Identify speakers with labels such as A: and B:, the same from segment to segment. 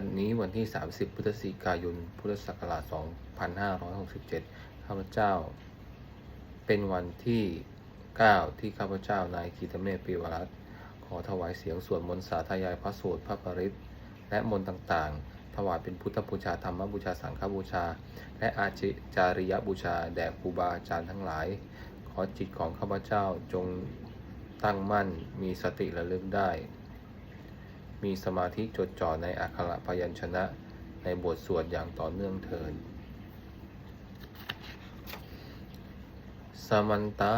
A: วันนี้วันที่ 30 พฤศจิกายน พุทธศักราช 2567 ข้าพเจ้า เป็นวันที่ 9 ที่ข้าพเจ้านายคีตเมธปิวรัตน์ขอถวายเสียงสวดมนต์สาธยายพระสูตรพระปริตรและมนต์ต่างๆ ถวายเป็นพุทธบูชาธรรมบูชาสังฆบูชา และอาจิจาริยบูชา แด่ครูบาอาจารย์ทั้งหลาย ขอจิตของข้าพเจ้าจงตั้งมั่นมีสติระลึกได้ มีสมาธิจดจ่อในอักขระพยัญชนะในบทสวดอย่างต่อเนื่องเถิดสมันตา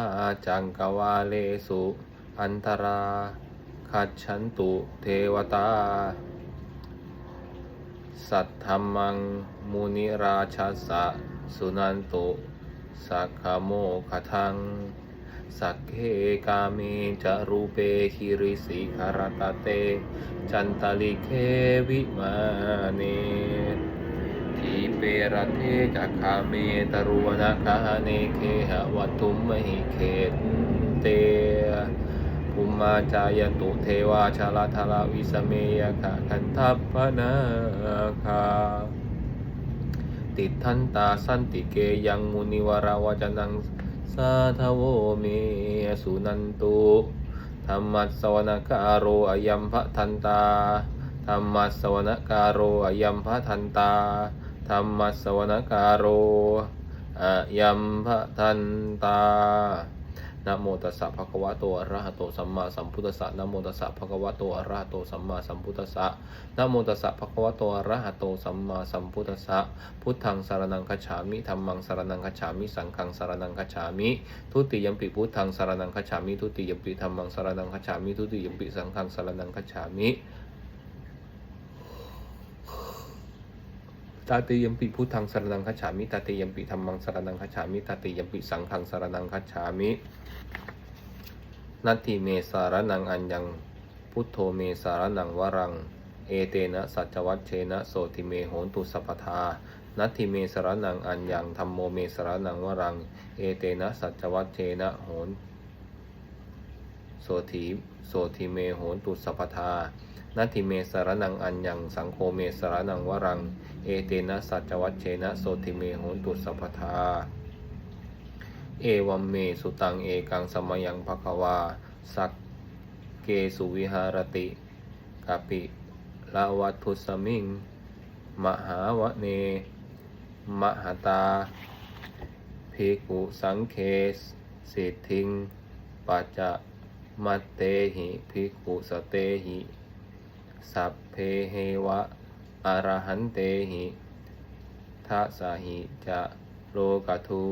A: จังกวาเลสุ อันตราคัจฉันตุเทวตา สัทธรรมังมุนิราชสสะ สุนันตุสักขโมขทัง สักเคกาเมจะรูเปคิริสิคารตเต จันตลิเควิมาเนทีเปรเทจักขาเมตรุวนาคาเนเคหวัตุมมหิเขตเตภูมาจายตุเทวาชาลาทาราวิสเมยขะคันทัพพนาคาติทันตาสันติเกยังมุนิวราวจนัง สาทโวเมสุนันตุธรรมัสวนการโรอยัมพะทันตาธรรมัสวนการโรอยัมพะทันตาธรรมัสวนการโรอยัมพะทันตา นะโมตัสสะภะคะวะโตอะระหะโตสัมมาสัมพุทธัสสะนะโมตัสสะภะคะวะโตอะระหะโตสัมมาสัมพุทธัสสะนะโมตัสสะภะคะวะโตอะระหะโตสัมมาสัมพุทธัสสะพุทธังสารนังคัจฉามิธัมมังสารนังคัจฉามิสังฆังสารนังคัจฉามิทุติยมปิพุทธังสารนังคัจฉามิทุติยมปิธัมมังสารนังคัจฉามิทุติยมปิสังฆังสารนังคัจฉามิตาติยมปิพุทธังสารนังคัจฉามิตาติยมปิธัมมังสารนังคัจฉามิตาติยมปิสังฆังสารนังคัจฉามิ นัตถิเมสารนังอัญญังพุทโธเมสารนังวรัง เอเตนะสัจวัตเชนะโสติเมโหนตุสัพพทานัตถิเมสารนังอัญญังธรรมโมเมสารนังวรัง เอเตนะสัจวัตเชนะโหนโสติโสติเมโหนตุสัพพทานัตถิเมสารนังอัญญังสังโฆเมสารนังวรัง เอเตนะสัจวัตเชนะโสติเมโหนตุสัพพทา เอวัมเมสุตังเอกังสมยังภควา สักเกสุวิหารติกาปิลาวัตุสมิง มหาวะเน มหตาภิกขุสังเคสสิทธิงปัจจะมัตเตหิภิกขุสเตหิ สัพเพเหวะอรหันเตหิทัสหิจะโลกทุ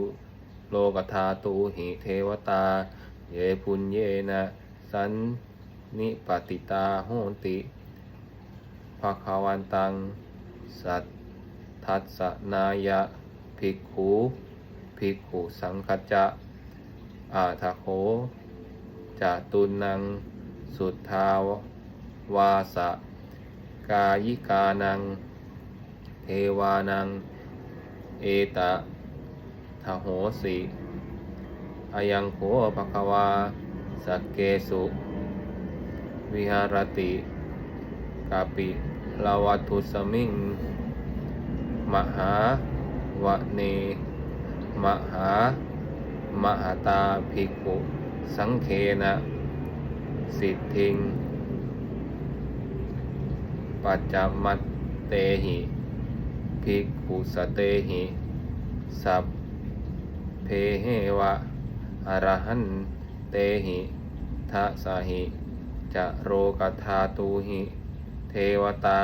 A: โลกธาตูหิเทวตา เยปุญเยนะสันนิปติตาโหติภาคาวันตัง สัตทัสสนายะภิกขุภิกขุสังคจะอาทาโคจะตุนัง สุทธาวาสะ กายิกานัง เทวานัง เอตะ ทโหสิอายังโขภควาสักเกสุ วิหารติกาปิลาวัตุสมิง มหาวะเน มหามหาตาภิกขุสังเคนะ สิทธิง ปัจจมัตเตหิภิกขุสเตหิ สัพ เพเหวะอรหันเตหิทัสหิจะโรกธาตูหิ เทวตา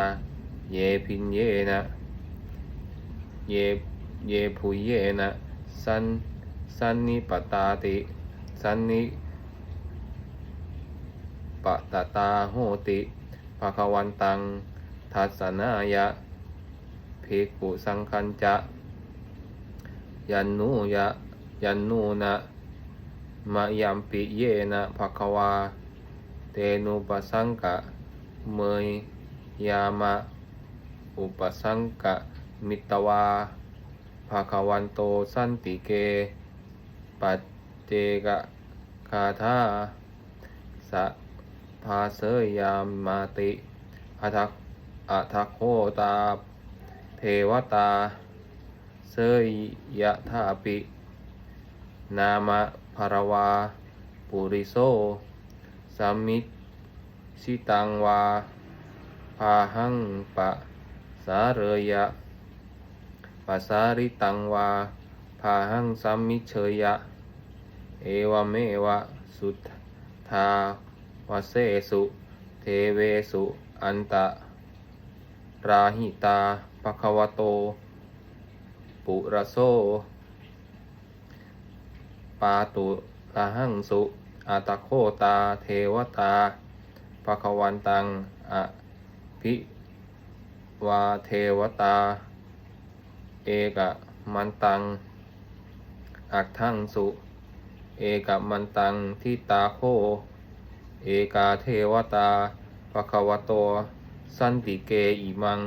A: เยพินเยนะเยเยพุเยนะสันสันนิปตาติสันนิปตตาโหติภะควันตังทัสสนายะภิกขุสังคัญจะ ยันนูยะ ยันนูนะมะยัมปิเยนะภะคะวา เตนุปัสสังกะ เมยยามะ อุปสังกะ มิตวาภาควันโตสันติเก ปัจเจกะคาธาสะพาเสยยามมาติอัทักอัทโคตา เทวตา เสยยะธาปิ นามะภารวา ปุริโสสัมมิสิตังวา พาหังปะ สาเรยะปัสสาริตังวา พาหังสัมมิเชยะ เอวเมวะ สุทธาวเสสุ เทเวสุ อันตะ ราหิตาปะควโต ปุระโส ปาตุละหังสุอาตโคตาเทวตาภควันตังอะภิวาเทวตา เอกะมันตัง อักทังสุ เอกะมันตังทิตาโค เอกาเทวตาภควโต สันติเกอิมัง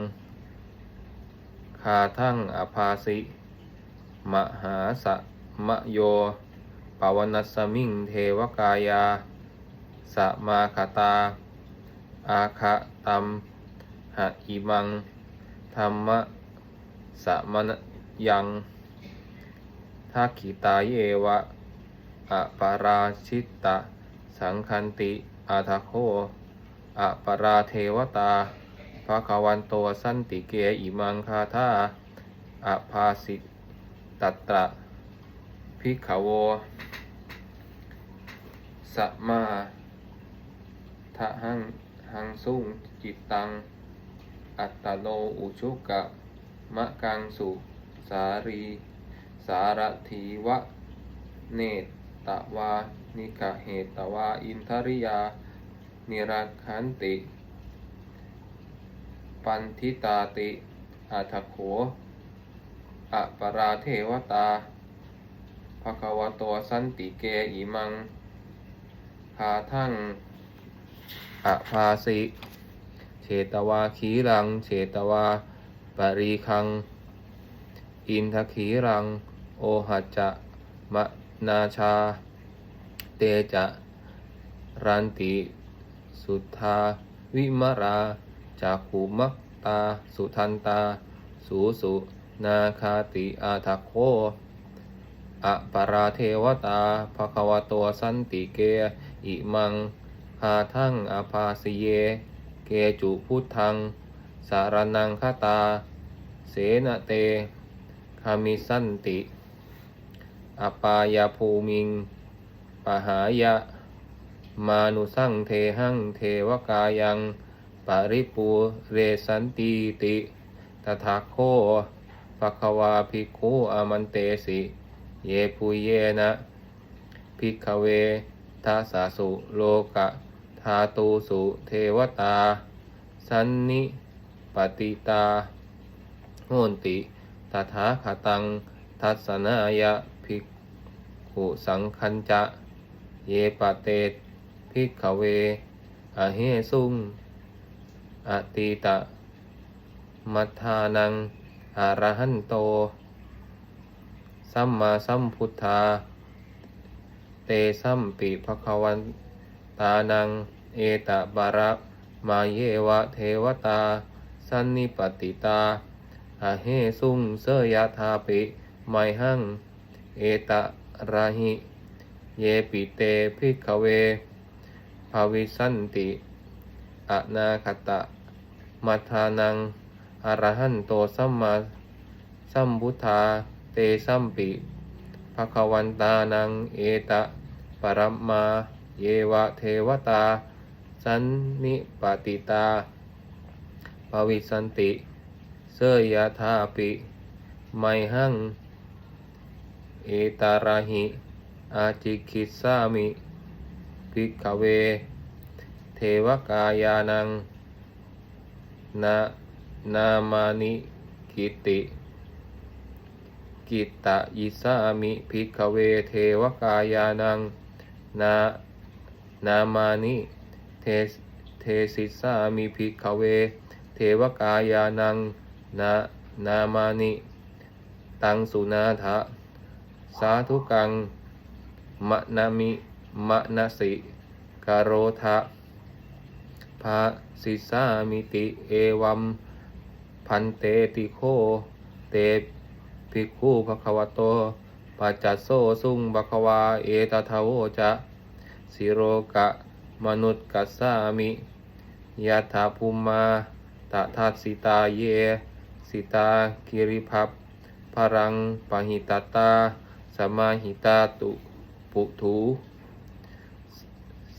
A: คาทั้งอภาสิ มหาสะมะโย ปวนัสมิงเทวกายาสมาคตา อาคะตัมหะอิมัง ธรรมะสะมนยังทักขิตาเยวะอปาราชิตตะ สังคันติอาทโคอปาราเทวตาภาควันโตสันติเกอิมังคาธาอภาสิตตตระ พิกขโวสัมมาทะหังหังสุงจิตตัง อัตโนอุชุกะมะกังสุ สารี สารถีวะ เนตตวา นิกะเหตตวา อินทริยา นิรักขันติ ปันทิตาติอัทโขอปราเทวตา ภควโตสันติเกอิมังคาทั้งอะภาสิเฉตวาขีรังเฉตวาปรีคัง อินทขีรัง โอหัจจะมะนาชา เตจะรันติ สุทธา วิมราจากขุมักตา สุทันตา สูสุ นาคาติอาทโค อะปาราเทวตาภควโตสันติเก อิมังคาทั้งอภาสิเย เกจุพุทธัง สารนังคตา เสนเตคามิสันติอปายาภูมิง ปหายะ มานุสังเทหังเทวกายังปริปูเรสันติติ ตถาโคภควาภิกขุอมันเตสิ เยปุเยนะภิกเวทัสสะสุโลกะทาตูสุเทวตา สันนิปติตาโหนติตถาคตัง ทัศนายะภิกขุสังคัญจะ เยปะเตภิกขเวอเหสุงอติตะมัทานังอรหันโต สัมมาสัมพุทธา เตสัมปิภควันตานัง เอตบาระมาเยวะเทวตา สันนิปติตาอาเหสุงเสยธาปิไมหัง เอตราหิ เยปิเตภิกเวภาวิสันติอนาคตะมัทานังอรหันโตสัมมาสัมพุทธา เตสัมปิภควันตานังเอตะปรมาเยวะเทวตา สันนิปติตาภวิสันติเสยธาปิไมหัง เอตาราหิ อาจิคิสามิภิกขเว เทวกายานัง นานามานิกิติ กิตตะยิสามิภิกขเวเทวกายานังนานามานิเทเทสิสามิภิกขเว เทวกายานังนานามานิตังสุนาทะสาธุกังมะนามิมะนาสิกโรทะภาสิสามิติเอวัมพันเตติโคเต ภิกขุภควโตปัจจัสโซสุงบะควาเอตทาโวจะสิโรกะมนุษย์กัสสามิยะถาภูมาตทัสสิตาเย สิตาคิริภัพพรังปหิตาตาสมาหิตาตุปุถู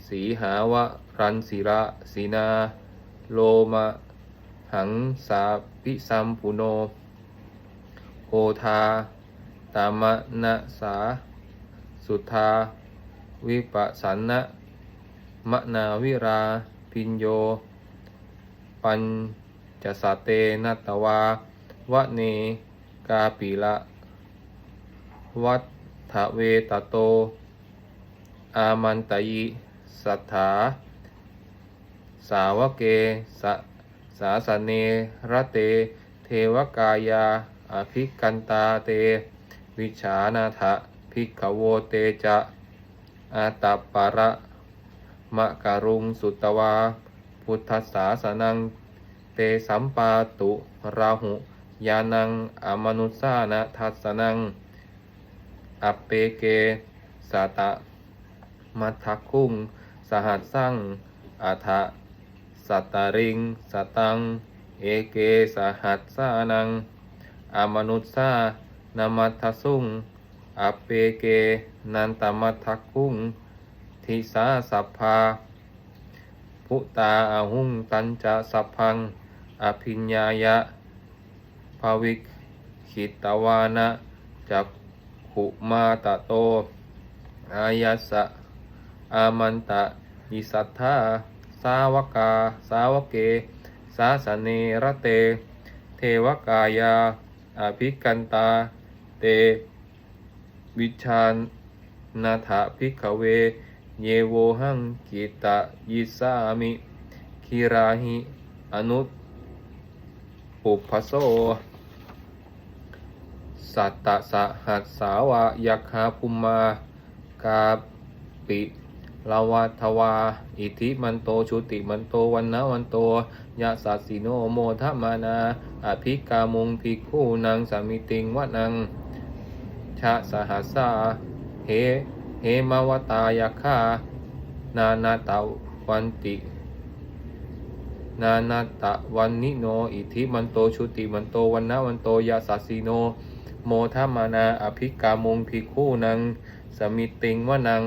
A: สีหาวะรันศิระสีนา โลมะ หังสาพิสัมปุโน โอทา ตามนะสา สุทา วิปัสสันนะมะนาวิรา พิญโย ปัญจสเตนัตวาวะเนกาปิละ วัฏทะเวตโต อามันตยิสัทธา สาวเกสสาสเนระเต เทวกายา อภิกันตาเต วิชานาทะภิกขโวเตจะอาตาปะระมะการุงสุตวา พุทธศาสนัง เตสัมปาตุราหุยานังอมนุสานะทัสนัง อัปเปเกสาตะ มัทคุง สหัสสังอัฐะสัตตาริง สตัง เอเกสหัสสานัง อมนุสสานามัทสุงอเปเกนันตมัทคุงทิสาสัพพาพุตาอาหุงตันจะสัพพัง อภิญญายะภาวิกขิตวานะจักขุมาตะโต อายัสสะอามันตะยิสัทธาสาวกา สาวเก สาสเนระเต เทวกายา อภิกันตาเต วิชานนาถาภิกขเว เยโวหังกิตะยิสามิคิราหิอนุปุพโสสัตตะสหัสสาวะยักขาภุมมากาปิลาวัทวา อิทิมันโตชุติมันโตวันนะวันโต ยะสัสสิโนโมทมานา อภิกามุงภิกขุนางสามิติงวะนัง ชะสหัสสาเฮเฮมาวตายาคานานาตาวันตินานาตะวันนิโน อิทิมันโตชุติมันโตวันนะวันโตยาสัสสิโน โมทมานาอภิกามุงภิกขุนางสมิติงวะนัง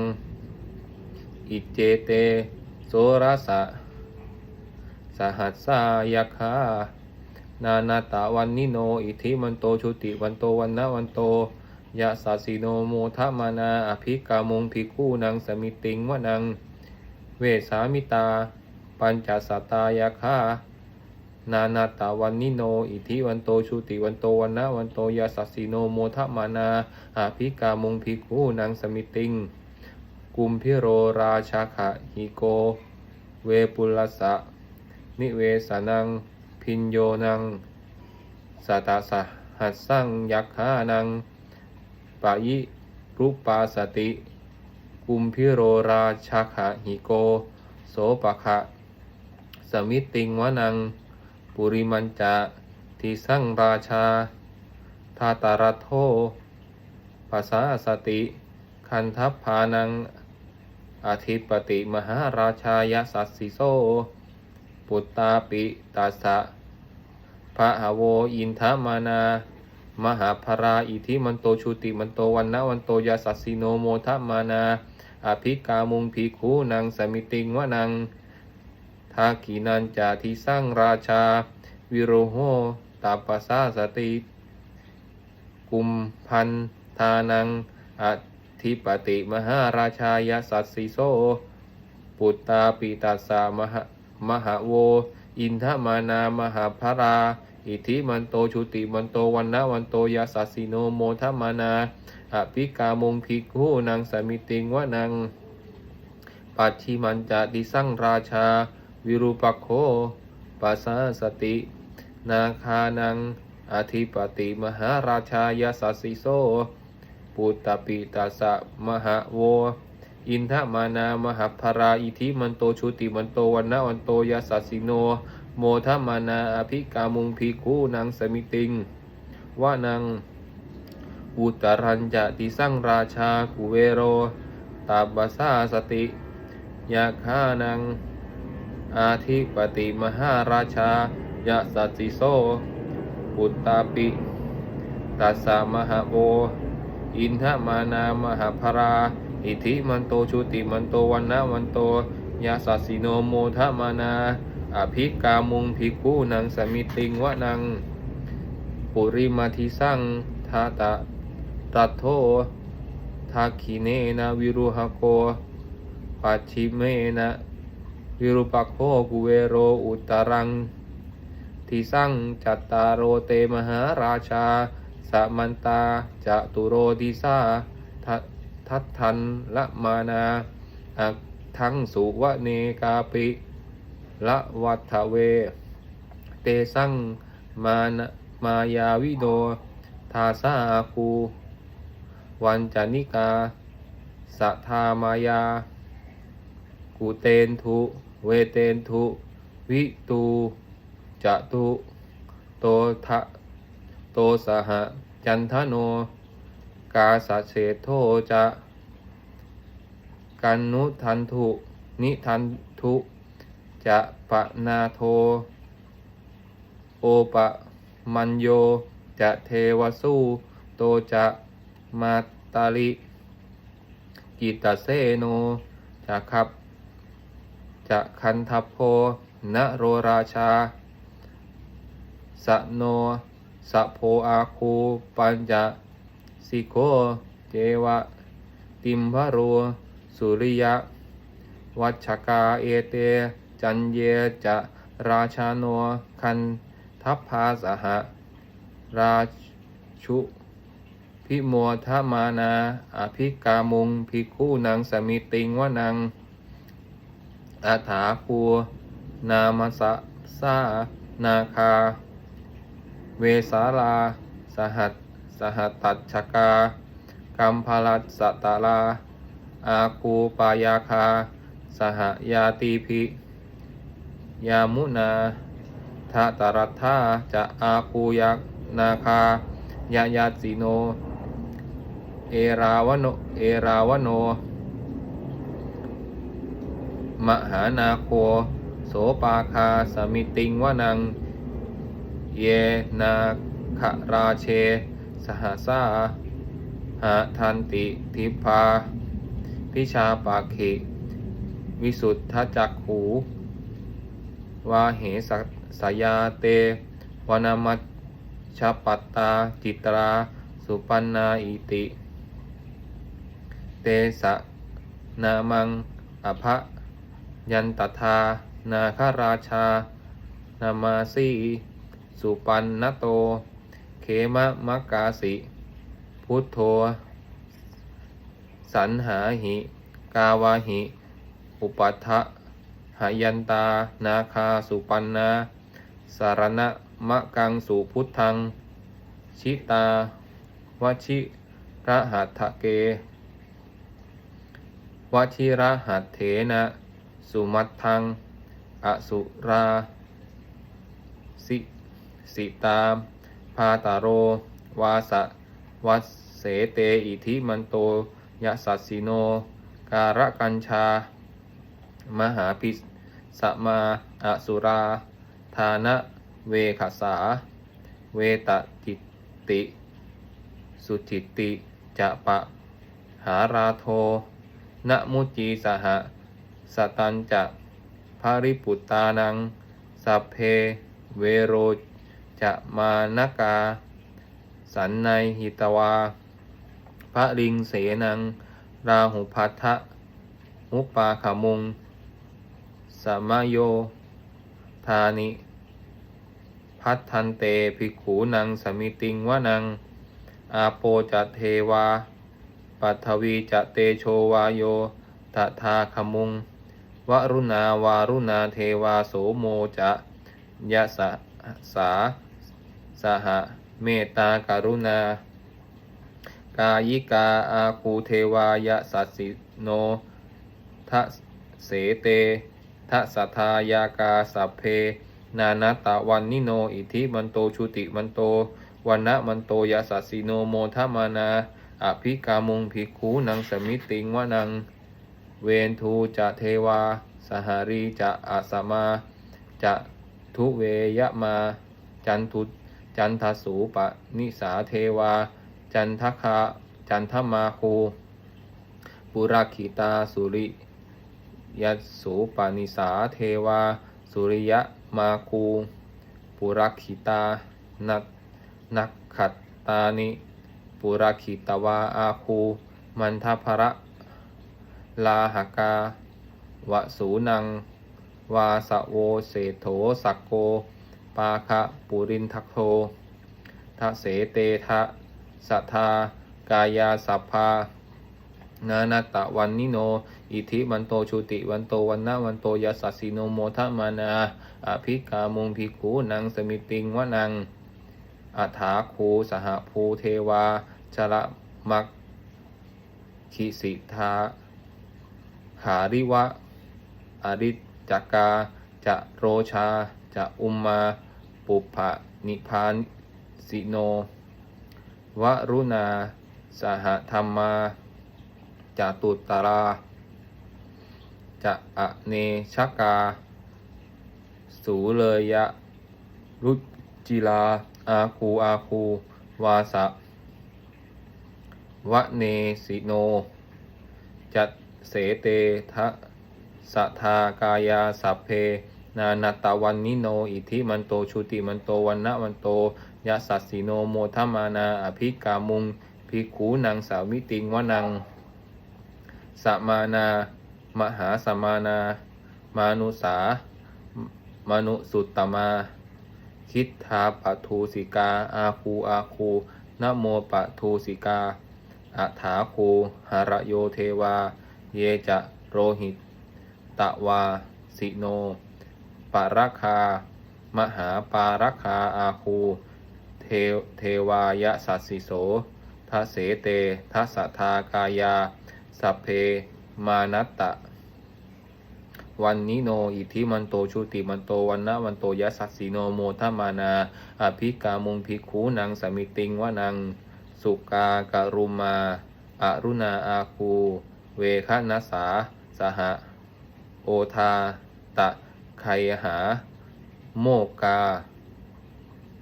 A: อิเจเต โสรสะ สหัสสายาคานานาตาวันนิโน อิทิมันโตชุติวันโตวันนะวันโตยะสัสสิโนโมทมานาอภิกามงภิกขุนางสมิติงวะนัง เวสามิตา ปัญจสตายาคานานาตาวันนิโน อิทิวันโตชุติวันโตวันนะวันโตยาสัสสิโนโมทมานาอาภิกามงภิกขุนางสมิติง กุมพิโรราชาขะหิโก เวปุลสะ นิเวสนัง พินโยนังสัตสหัสสังยักขานังปะยิรูปปาสติ กุมพิโรราชาขะหิโก โสปะขะ สมิติงวนัง ปุริมันจะทิสังราชา ทาตารัตโทภาษาสติ คันทัพพานัง อธิปติมหาราชายสัสสิโซ ปุตตาปิตาสะพระหาโวอินทมานามหาภราอิทิมันโตชุติมันโตวันนะวันโตยาสัสสิโนโมทมานาอภิกามุงภิกขุนางสมิติงวะนังทากีนันจาทิสร้างราชา วิโรโหตาปัสสาสติ กุมพันธานังอธิปติมหาราชายสัสสิโซปุตตาปิตาสามหา มหาโว อินทมานามหาภรา อิทิมันโตชุติมันโตวันนะวันโตยาสัสสิโนโมทมานาอภิกามงภิกขุนางสมิติงวะนังปัจฉิมันจะดิสั่งราชา วิรูปโคปัสสาสติ นาคานังอธิปติมหาราชายาสัสสิโซปุตตปิตาสะมหาโว อินทมานามหพราอิทิมันโตชุติมันโตวันนะวันโตยาสัสสิโน โมทมานาอภิกามุงพีคูนางสมิติงวะนางอุตรัญจะติสังราชากุเวโรตาบาสาสติยาคานัง อาทิปติมหาราชายะสัสสิโซปุตตาปิตัสสะมหาโวอินทมานามหาภรา อิทิมันโตชุติมันโตวันนะวันโตยาสัสิโนโมทมานาอภิกามุงภิกขุนังสมิติงวะนัง ปุริมาทิสังทาตะตัทโททาคิเนนะวิรุหโกปัจฉิเมนะวิรุปักโคกุเวโรอุตรัง ทิสังจัตตารโรเตมหาราชา สมันตาจะตุโรดิสา ทัทัตทันละมานาอักทั้งสุวเนกาปิละวัฏเว เตสังมานมายาวิโดทาสาคูวันจานิกาสัทามายากุเตนทุเวเตนทุวิตูจะตุโตทะโตสหจันทโน กาสะเฉโทจะกันนุทันทุนิทันทุจะปะนาโท โอปะมัญโย จะเทวสูโตจะมาตาลิกิตาเซโนจะขับ จะคันทัพโพนโรราชาสะโนสะโพอาคูปัญจะ สิโกเจวะ ติมพะโรสุริยะ วัชกาเอเต จันเยจะราชาโนคันทัพพาสหะ ราชุพิโมทมานา อภิกามุงภิกขุนางสมิติงวะนังอาถาคูนามสะสานาคา เวสาลา สหัส สหตัชกากัมพลัสตตาลา อาคูปายาคา สหยาตีพิยามุนาทาตรัตถาจะอาคูยักนาคายายาสิโน เอราวโน เอราวโน มหานาโค โสปาคาสมิติงวนัง เยนาคราเช สหสาหาทันติทิพาพิชาปาคิวิสุทธจักขูวาเหสัสยาเตวนามัชชปัตตาจิตรา สุปันนาอิติ เตสะนามังอภะยันตถานาคราชา นามาสีสุปันนโต เขมะมะกาสิ พุทโธ สันหาหิ กาวาหิ อุปัฏฐะหายันตา นาคาสุปันนา สารณะมะกังสุพุทธัง ชิตาวชิระหัตถเกวชิระหัตเถนะ สุมัตทัง อสุรา สิ สิตาม พาตาโร วาสะวัสเสเตอิทิมันโตยะสัสสิโน การะกัญชา มหาพิสมาอสุรา ทานะเวขสา เวตติติ สุจิตติจะปะ หาราโทนะมุจีสหะสตันจะภาริปุตตานัง สัพเพเวโร จะมานกา สันในหิตวา พระลิงเสนัง ราหุพัทธะมุปปาขมุงสมโย ธานิ พัทธันเตภิกขูนังสมิติงวะนัง อาโปจะเทวา ปัทวีจะเตโชวาโยตถาขมุง วรุณาวารุณาเทวาโสโมจะยะสะสา สหเมตตาการุณา กายิกาอาคูเทวายะสัสสิโนทะเสเตทะสัทายากาสัพเพ นานาตะวันนิโน อิทิมันโตชุติมันโตวันนะมันโตยาสัสิโนโมทมานาอภิกามุงภิกขูนังสมิติงวะนัง เวนทูจะเทวา สหารีจะอาสมา จะทุเวยะมา จันทุ จันทสูปนิสาเทวา จันทคาจันทมาคูปุราคิตาสุริยัสสูปนิสาเทวา สุริยะมาคูปุราคิตานักนักขัตตานิปุราคิตวาอาคูมันทภระลาหกาวสูนัง วาสะโวเสโถสักโก ปาคะปุรินทักโททะเสเตทะสัทธากายาสัพพานานาตะวันนิโน อิทิวันโตชุติวันโตวันนะวันโตยาสัสสิโนโมทะมานาอภิกามุงภิกขูนังสมิติงวะนังอัฏฐาคูสหภูเทวาชละมักคิสิทาขาริวะอริจักกา จะโรชา จะอุมมา ปุพะนิพานสิโน วรุณา สหธรรมาจะตุตตรา จะอเนชกา สูเลยะ รุจิลา อาคูอาคู วาสะวะเนสิโน จัตเสเตทะสัทากายาสัพเพ นานาตะวันนิโน อิทิมันโตชุติมันโตวันนะวันโตยะสัสสิโนโมทมานา อภิกามุงภิกขูนังสามิติงวนังสมานา มหาสมานา มานุสามนุสุตตมา คิดทาปทูสิกา อาคูอาคูนโมปทูสิกาอัฏฐาคูหารโยเทวา เยจะโรหิต ตะวา สิโน ปารคา มหาปารคาอาคูเทเทวายะสัสสิโสทะเสเตทะสทากายา สัพเพมานัตตะ วันนิโน อิทิมันโตชุติมันโตวันนะวันโตยะสัสสิโนโมทมานา อภิกามุงภิกขูนังสมิติงวะนัง สุกาการุมาอารุณาอาคู เวคะนัสสา สหะโอทาตะ ไคหา โมกา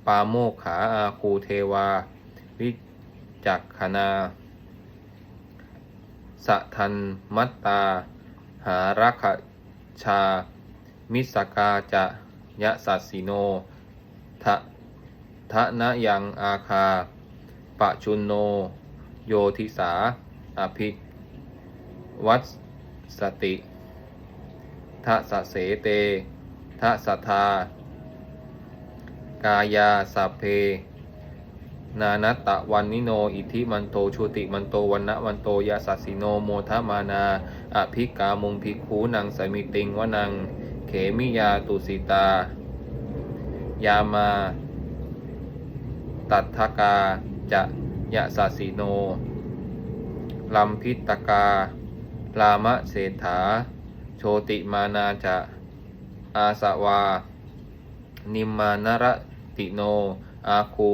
A: ปาโมกขาอาคูเทวา วิจักขณาสะทันมัตตา หารักชา มิสกาจะยะสัสสิโนทะทะนะยังอาคา ปะชุนโน โยทิสา อภิวัตสติ ทะสะเสเตทะสัทธากายาสัพเพ นานัตตะวันนิโน อิทิมันโตชุติมันโตวันนะวันโตยาสัสสิโนโมทมานาอภิกามุงภิกขูนังสมิติงวนัง เขมิยาตุสิตา ยามา ตัทธกาจะยะสัสสิโนลัมพิตกาลามะเศรษฐา โชติมานาจะอาสวา นิมมานรติโน อาคู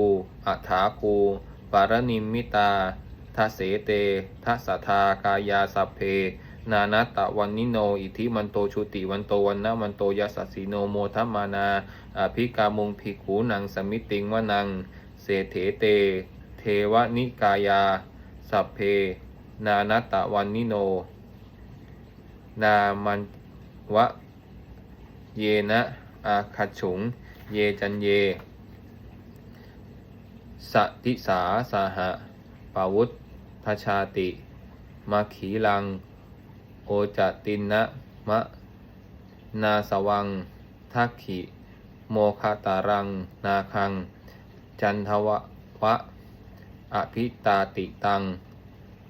A: อัฏฐาคู ปารนิมมิตาทเสเตทะสทากายาสัพเพ นานัตตะวันนิโน อิทิมันโตชุติวันโตวันนะวันโตยาสัสสิโนโมทัมานาอภิกามุงภิกขูนังสมิติงวนัง เศรษฐเต เทวนิกายา สัพเพ นานัตตะวันนิโน นามันวะเยนะอาคัจฉุง เยจันเย สติสาสาหะปาวุธพชาติมาขีลัง โอจตินนะมะ นาสวังทักขิโมคาตารัง นาคัง จันทวะวะ อภิตาติตัง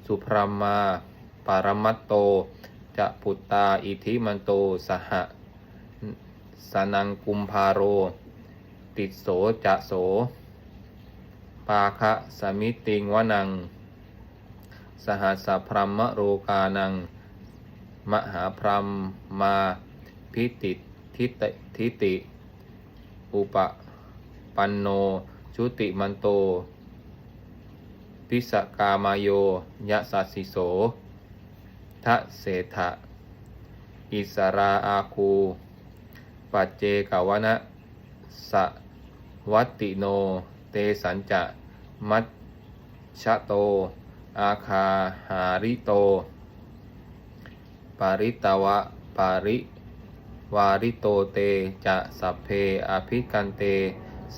A: สุพรหมา ปารมัตโต จะปุตตาอิทิมันโตสหสนังกุมภาโร ติดโสจะโส ปาคะสมิติงวนัง สหัสสะพรหมโรกานังมมหาพรหมมาพิติทิตทิติ อุปปันโน ชุติมันโต พิสกามายโยยะสัสสิโส ทะเศรษฐะอิสราอาคู ปัจเจกวนะสะวัตติโน เตสัญจะ มัชชะโต อาคาหาริโต ปาริตวะ ปาริวาริโตเต จะสัพเพอภิกันเต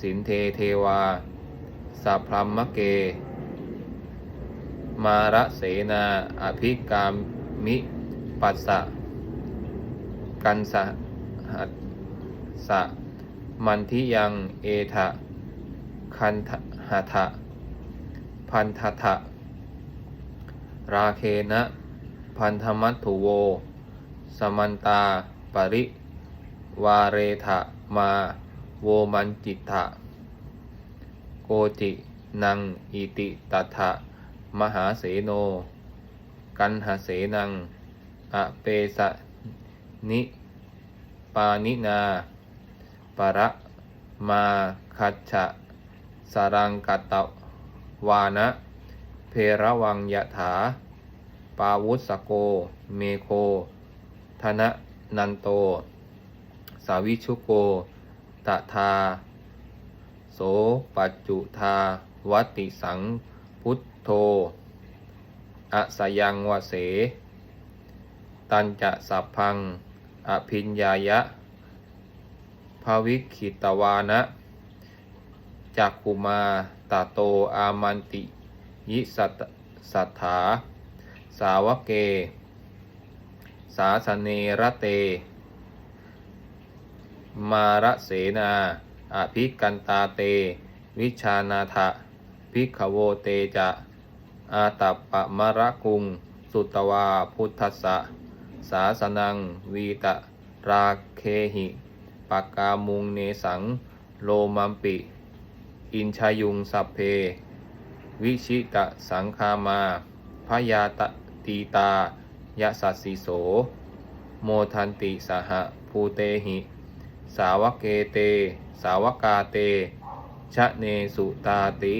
A: สินเทเทวา สัพพรมเก มาระเสนา อภิกาม มิปัสสะกันสหัสสะมันทิยังเอทะคันทหทะพันธทะราเคนะพันธมัตถุโว สมันตาปริวาเรทะมาโวมันจิตะโกจินังอิติตัถะมหาเสโน กันหเสนัง อเปสะนิ ปานินาปะระมาคัจฉะสารังกัตตวานะ เพระวังยะถา ปาวุสโก เมโค ธนะนันโต สาวิชุโกตถาโสปัจจุทาวติสังพุทโธ อสยังวเส ตันจะสัพพัง อภิญญายะ ภาวิคิตวานะจักคุมาตาโตอามันติยิสัตสัทธา สาวเก สาสเนระเต มาระเสนาอภิกันตาเต วิชานาทะพิกขโวเตจะ อาตัปปะมะระกุง สุตวาพุทธสสะสาสนัง วีตะราเคหิปากามุงเนสัง โลมัมปิ อินชายุงสัพเพ วิชิตะสังคามาพยาตตีตายะสัสสิโส โมทันติสหภูเตหิ สาวกเกเต สาวกาเต ชะเนสุตาติ